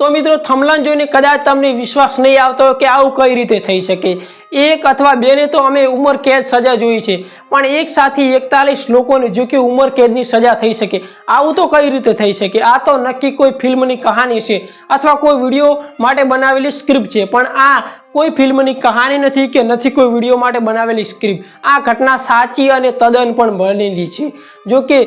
તો મિત્રો થમલાન જોઈને કદાચ તમને વિશ્વાસ નહીં આવતો કે આવું કઈ રીતે થઈ શકે. એક અથવા બેને તો અમે ઉંમર કેદ સજા જોઈ છે, પણ એક સાથે એકતાલીસ લોકોને જો કે ઉંમર કેદની સજા થઈ શકે. આવું તો કઈ રીતે થઈ શકે? આ તો નક્કી કોઈ ફિલ્મની કહાની છે, અથવા કોઈ વીડિયો માટે બનાવેલી સ્ક્રિપ્ટ છે, પણ આ કોઈ ફિલ્મની કહાની નથી કે નથી કોઈ વીડિયો માટે બનાવેલી સ્ક્રિપ્ટ આ ઘટના સાચી અને તદ્દન પણ બનેલી છે. જો કે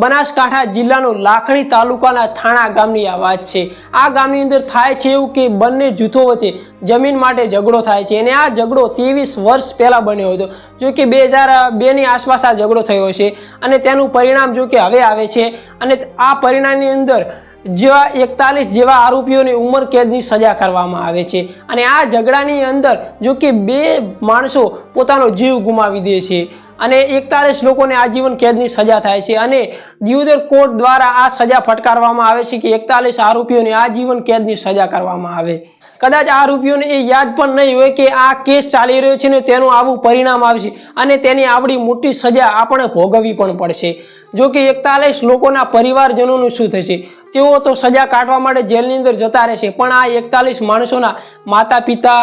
બનાસકાંઠા જિલ્લાનો લાખણી તાલુકાના થાણા ગામની આ વાત છે. આ ગામની અંદર થાય છે એવું કે બંને જૂથો વચ્ચે જમીન માટે ઝઘડો થાય છે. અને આ ઝઘડો ત્રેવીસ વર્ષ પહેલાં બન્યો હતો. જો કે બે હજાર બેની આસપાસ આ ઝઘડો થયો છે. અને તેનું પરિણામ જો કે હવે આવે છે. અને આ પરિણામની અંદર જેવા એકતાલીસ જેવા આરોપીઓને ઉંમર કેદની સજા કરવામાં આવે છે. અને આ ઝઘડાની અંદર જો કે બે માણસો પોતાનો જીવ ગુમાવી દે છે. અને એકતાલીસ લોકોને આજીવન કેદની સજા થાય છે. અને દિયોદર કોર્ટ દ્વારા આ સજા ફટકારવામાં આવે છે કે એકતાલીસ આરોપીઓને આજીવન કેદની સજા કરવામાં આવે. કદાચ આરોપીઓને એ યાદ પણ નહીં હોય કે આ કેસ ચાલી રહ્યો છે ને તેનું આવું પરિણામ આવશે. અને તેની આવડી મોટી સજા આપણે ભોગવવી પણ પડશે. જો કે એકતાલીસ લોકોના પરિવારજનોનું શું થશે? તેઓ તો સજા કાઢવા માટે જેલની અંદર જતા રહેશે પણ આ એકતાલીસ માણસોના માતા પિતા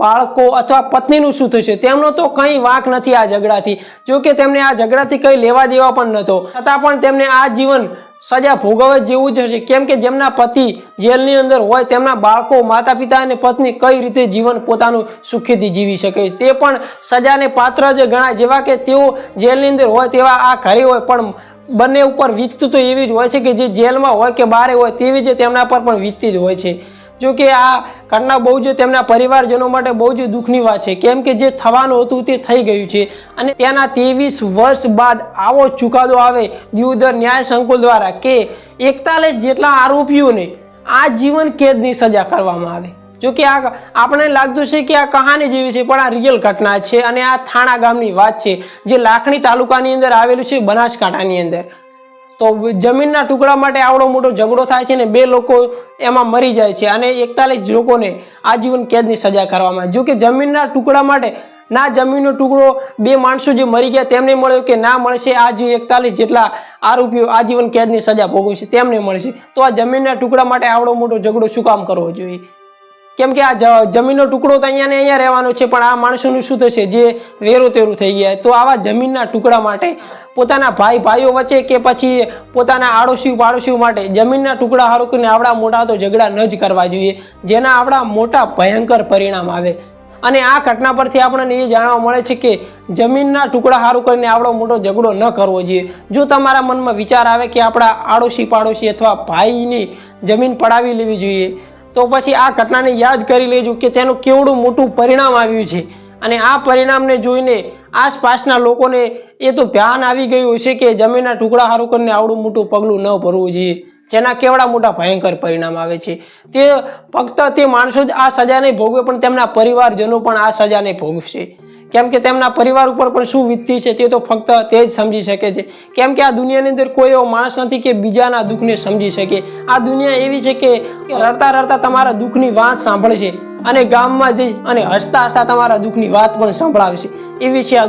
બાળકો અથવા પત્નીનું શું થશે? તેમનો તો કંઈ વાંક નથી આ ઝઘડાથી. જો કે તેમને આ ઝઘડાથી કંઈ લેવા દેવા પણ નહોતો. છતાં પણ તેમને આ જીવન સજા ભોગવવા જેવું જ હશે. કેમ કે જેમના પતિ જેલની અંદર હોય, તેમના બાળકો માતા પિતા અને પત્ની કઈ રીતે જીવન પોતાનું સુખીથી જીવી શકે? તે પણ સજાને પાત્ર જ ગણાય. જેવા કે તેઓ જેલની અંદર હોય તેવા આ ઘરે હોય, પણ બંને ઉપર વીતતું તો એવી જ હોય છે કે જે જેલમાં હોય કે બહાર હોય તેવી જ તેમના પર પણ વીતતી જ હોય છે. જો કે આ ઘટના બહુ જ તેમના પરિવારજનો માટે બહુ જ દુઃખની વાત છે. કેમ કે જે થવાનું હતું તે થઈ ગયું છે અને તેના ત્રેવીસ વર્ષ બાદ આવો ચુકાદો આવે દિયોદર ન્યાય સંકુલ દ્વારા કે એકતાલીસ જેટલા આરોપીઓને આ જીવન કેદની સજા કરવામાં આવે. જો કે આ આપણે લાગતું છે કે આ કહાની જેવી છે, પણ આ રિયલ ઘટના છે અને આ થાણા ગામની વાત છે, જે લાખણી તાલુકાની અંદર આવેલું છે, બનાસકાંઠાની અંદર. તો જમીનના ટુકડા માટે આવડો મોટો ઝઘડો થાય છે ને બે લોકો એમાં મરી જાય છે અને એકતાલીસ લોકોને આજીવન કેદની સજા કરવામાં. જો કે જમીનના ટુકડા માટે ના જમીનનો ટુકડો બે માણસો જે મરી ગયા તેમને મળ્યો કે ના મળશે, આ જે એકતાલીસ જેટલા આરોપીઓ આજીવન કેદની સજા ભોગવશે તેમને મળશે. તો આ જમીનના ટુકડા માટે આવડો મોટો ઝઘડો શું કામ કરવો જોઈએ? કેમ કે આ જમીનનો ટુકડો તો અહીંયા ને અહીંયા રહેવાનો છે, પણ આ માણસોનું શું થશે? જે વેરો તેરું થઈ ગયા. તો આવા જમીનના ટુકડા માટે પોતાના ભાઈ ભાઈઓ વચ્ચે કે પછી પોતાના આડોશી પાડોશીઓ માટે જમીનના ટુકડા હારું કરીને આવડા મોટા તો ઝઘડા ન જ કરવા જોઈએ. જેના આવડા મોટા ભયંકર પરિણામ આવે. અને આ ઘટના પરથી આપણને એ જાણવા મળે છે કે જમીનના ટુકડા હારું કરીને આવડો મોટો ઝઘડો ન કરવો જોઈએ. જો તમારા મનમાં વિચાર આવે કે આપણા આડોશી પાડોશી અથવા ભાઈની જમીન પડાવી લેવી જોઈએ તો પછી આ ઘટનાને યાદ કરી લેજો કે તેનું કેવડું મોટું પરિણામ આવ્યું છે. અને આ પરિણામને જોઈને આસપાસના લોકોને એ તો ધ્યાન આવી ગયું હશે કે જમીનના ટુકડા હારું કરીને આવડું મોટું પગલું ન ભરવું જોઈએ. જેના કેવડા મોટા ભયંકર પરિણામ આવે છે. તે ફક્ત તે માણસો જ આ સજા નહીં ભોગવે પણ તેમના પરિવારજનો પણ આ સજાને ભોગવશે. કેમ કે તેમના પરિવાર ઉપર પણ શું વીતતી છે તે તો ફક્ત તે જ સમજી શકે છે. કેમ કે આ દુનિયાની અંદર કોઈ એવો માણસ નથી કે બીજાના દુઃખને સમજી શકે. આ દુનિયા એવી છે કે રડતા રડતા તમારા દુઃખની વાત સાંભળશે અને ગામમાં જઈ અને હસતા હસતા તમારા દુઃખની વાત પણ સંભળાવશે. એવી છે આ